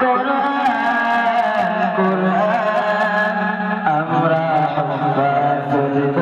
কোরআন কোরআন আমরা হাফাজুল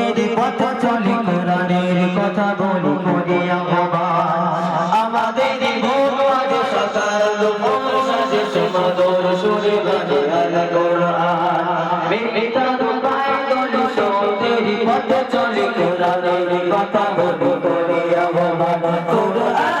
সত্যের পথ চলি কোরআনের কথা বলি করিয়া ভগবান আমাদের ভোর সকাল দুপুর সাজে সুমধুর সুরি বাজিয়ে কোরআন। মিথ্যা দুপায় দলি সত্যের পথ চলি কোরআনের কথা বলি করিয়া ভগবান কোরআন।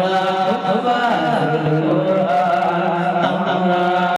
Allah, our Allah.